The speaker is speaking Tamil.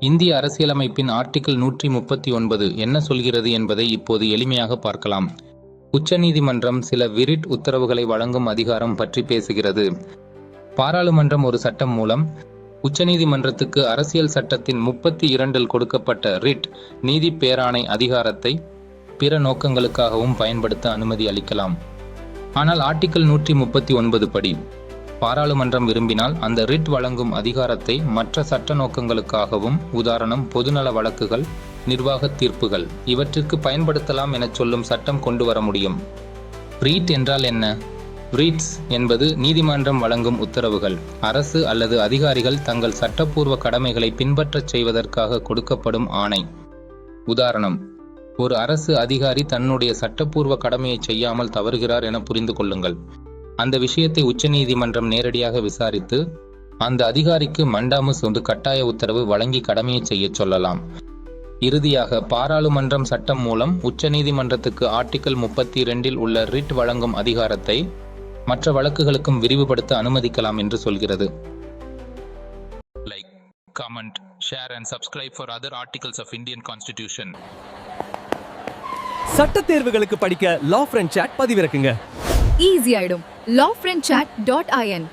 இந்திய அரசியலமைப்பின் ஆர்டிகிள் நூற்றி முப்பத்தி ஒன்பது என்ன சொல்கிறது என்பதை இப்போது எளிமையாக பார்க்கலாம். உச்சநீதிமன்றம் சில விரிட் உத்தரவுகளை வழங்கும் அதிகாரம் பற்றி பேசுகிறது. பாராளுமன்றம் ஒரு சட்டம் மூலம் உச்சநீதிமன்றத்துக்கு அரசியல் சட்டத்தின் முப்பத்தி இரண்டில் கொடுக்கப்பட்ட ரிட் நீதி பேராணை அதிகாரத்தை பிற நோக்கங்களுக்காகவும் பயன்படுத்த அனுமதி அளிக்கலாம். ஆனால் ஆர்டிகிள் நூற்றி முப்பத்தி ஒன்பது படி பாராளுமன்றம் விரும்பினால் அந்த ரிட் வழங்கும் அதிகாரத்தை மற்ற சட்ட நோக்கங்களுக்காகவும் உதாரணம் பொதுநல வழக்குகள் நிர்வாக தீர்ப்புகள் இவற்றிற்கு பயன்படுத்தலாம் எனச் சொல்லும் சட்டம் கொண்டு வர முடியும். ரீட் என்றால் என்ன? ரீட்ஸ் என்பது நீதிமன்றம் வழங்கும் உத்தரவுகள். அரசு அல்லது அதிகாரிகள் தங்கள் சட்டப்பூர்வ கடமைகளை பின்பற்றச் செய்வதற்காக கொடுக்கப்படும் ஆணை. உதாரணம் ஒரு அரசு அதிகாரி தன்னுடைய சட்டப்பூர்வ கடமையை செய்யாமல் தவறுகிறார் என புரிந்து கொள்ளுங்கள். அந்த விஷயத்தை உச்சநீதிமன்றம் நேரடியாக விசாரித்து அந்த அதிகாரிக்கு மண்டாமுஸ் வந்து கட்டாய உத்தரவு வழங்கி கடமையை செய்யச் சொல்லலாம். இறுதியாக பாராளுமன்றம் சட்டம் மூலம் உச்சநீதிமன்றத்துக்கு ஆர்டிகிள் முப்பத்தி இரண்டில் உள்ள ரிட் வழங்கும் அதிகாரத்தை மற்ற வழக்குகளுக்கும் விரிவுபடுத்த அனுமதிக்கலாம் என்று சொல்கிறது. Like comment share and subscribe for other articles of Indian constitution சட்ட தேர்வுகளுக்கு படிக்க லா ஃப்ரெண்ட் சாட் பதிவிறக்குங்க. ஈஸி ஆயிடும் law friend chat dot IN